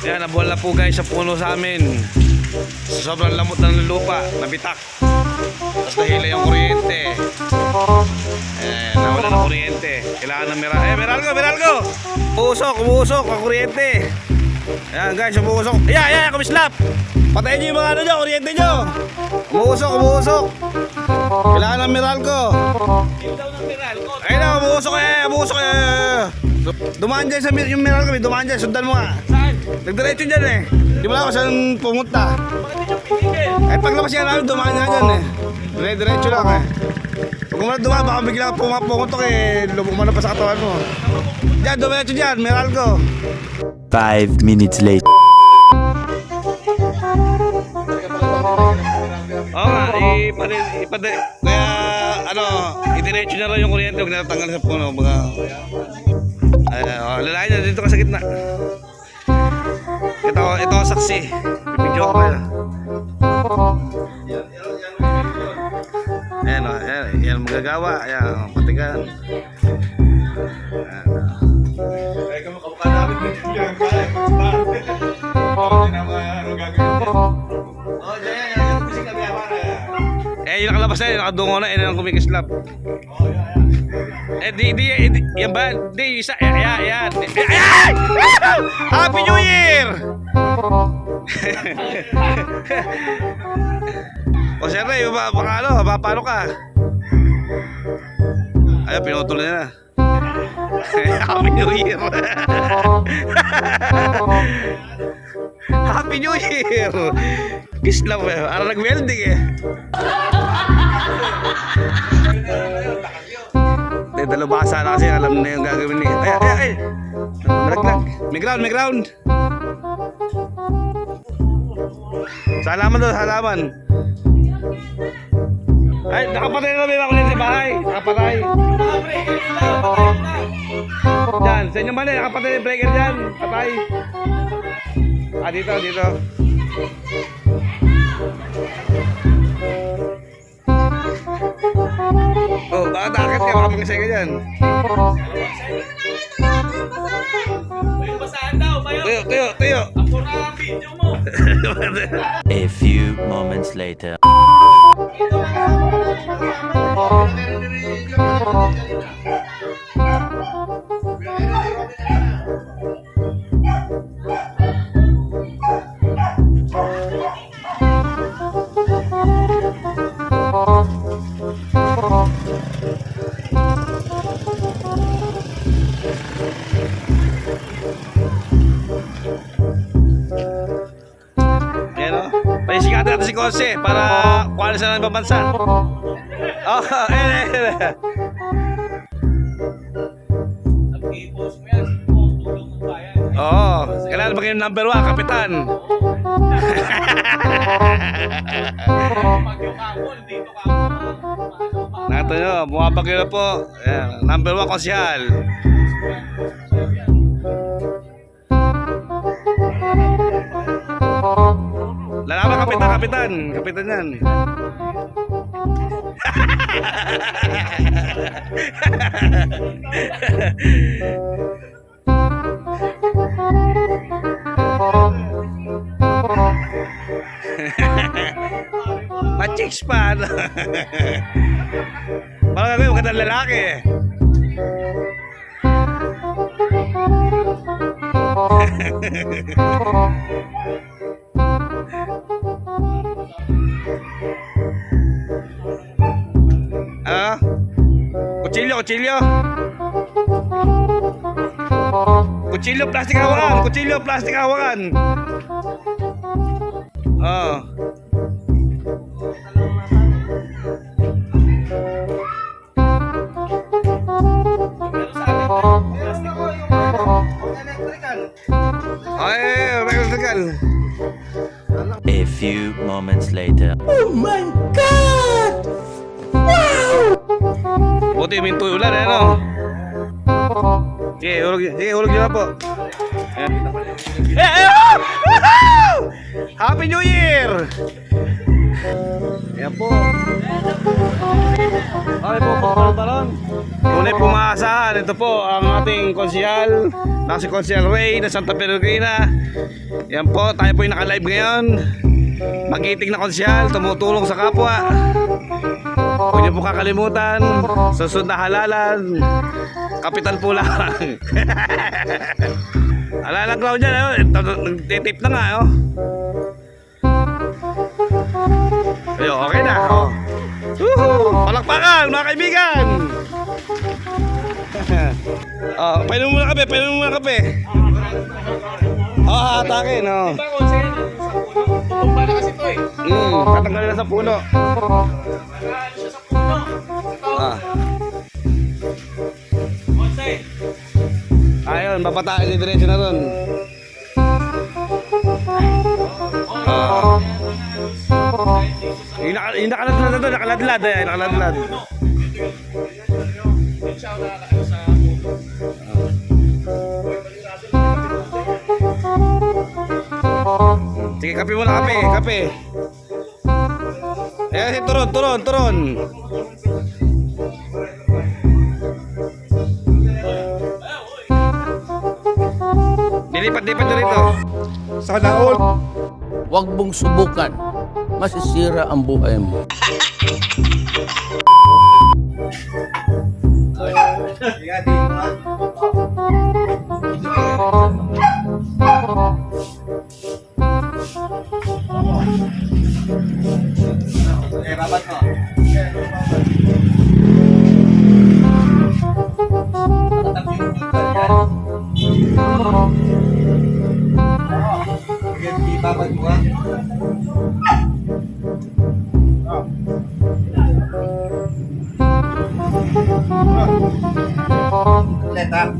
Yan, nabuwal na po guys sa puno sa amin. Sa sobrang lamot ng lupa, nabitak. Tapos nahila yung kuryente. Eh, nawala ng kuryente. Kailangan ng Meral. Eh, Meralgo, Meralgo! Umusok, umusok ang kuryente. Ayan guys, umuusok. Ayan, ayan, kumislap! Patayin nyo yung mga ano nyo, kuryente nyo! Umuusok, umuusok! Kailangan ng Meralgo. Ayun na, umuusok eh, umuusok eh. Dumaan dyan sa yung Meralgo, may dumaan dyan, sundan mo nga. Saan? Nagdiretso dyan eh. Di mo lang kung saan pumunta. Pinigil? Eh paglabas yan namin, dumaan nga dyan eh. Dire diretso lang eh. Kung wala dumaan, baka bigla pum- pumutok eh. Lubog mo na pa sa katawan mo. Diyan, dumiretso dyan, Meralgo. Five minutes later. Oo nga, ipade, ipade, kaya ano, idiretso na lang yung kuryente, huwag na tanggal sa puno. Mga, oh, lalaki na, dito ka sa gitna. Ito, ito ang saksi. Bibidyo ko na. Ayan o, ayan, yan ang magagawa. Ayan, oh, patigan. Ayan, oh. Ay, kamukha namin dito yan. Kaya. Parang hindi naman Eh, yung nakalabas na yun, nakadungo na, yun ang kumikislap. Yan, yan. Eh, di, di, eh, di, yan ba? Di, isa, eh, ayan, ayan. Eh! Happy New Year! o, sir, eh, ba, baka ano, mapapalo ka. Ayan, pinutol na na. Happy New Year! Happy New Year! Kiss lang, eh. Ara nag-welding eh. Hindi, dalubasa na kasi alam na yung gagawin niya. Ay, ay, ay! Malaglag. May ground, may ground! Salaman doon, salaman. Ay, nakapatay na may mga kulit sa bahay. Nakapatay. Na. Diyan, sa inyo man eh, nakapatay yung breaker dyan. Patay. Ah, dito, dito. Oh, bakit akit ka? Baka mag-isay ka dyan. Tuyo, tuyo, tuyo. A few moments later. Yan o. Paisigatin natin si Kose para kuha na ng bansa. Oh, eh, eh, eh. Oo. Kailangan kayo number one, kapitan? Nakita nyo, bumabag kayo na po. Ayan, number one, konsyal. Lalaman, kapitan, kapitan. Kapitan yan. Ma-chicks pa. Parang gagawin, magandang lalaki. Ah? Kutsilyo, kutsilyo. Kutsilyo, plastic hawakan. Kutsilyo, plastic hawakan. Oh. Ay, may electrical. A few moments later. Buti minto yung ulan, eh, ano? Sige, hulog, sige, hulog nyo na po. Ayan. Eh, eh, oh! Woohoo! Happy New Year! Yan po. Okay po, po, balon. Ito po ang ating konsyal. Na si Konsyal Ray na Santa Peregrina. Yan po, tayo po yung naka-live ngayon. Magiting na konsyal, tumutulong sa kapwa. Huwag niyo po kakalimutan. Susunod na halalan. Kapital po lang. Halalang ground dyan. Oh. Nagtitip na nga. Oh. Ayo, okay na. Oh. Woohoo! Palakpakan, mga kaibigan! Oh, painom muna kape, painom muna kape. Oh, hatakin, oh. Diba kung sa'yo, sa puno, tumba na kasi ito eh. Mm, tatanggalin na sa puno. Siya sa puno. Ito, Ah, Jose. ayun, papatain ni diretso na ron. Ah. Yung, naka, yung nakaladlad na doon, nakaladlad, eh, nakaladlad. Hindi siya nakakaano sa Sige, kape muna, kape, kape. Eh, si turon, turon, turon. Dilipat-lipat na rito. Sana all. Huwag mong subukan. Masisira ang buhay mo. Eh, Nah. Letak.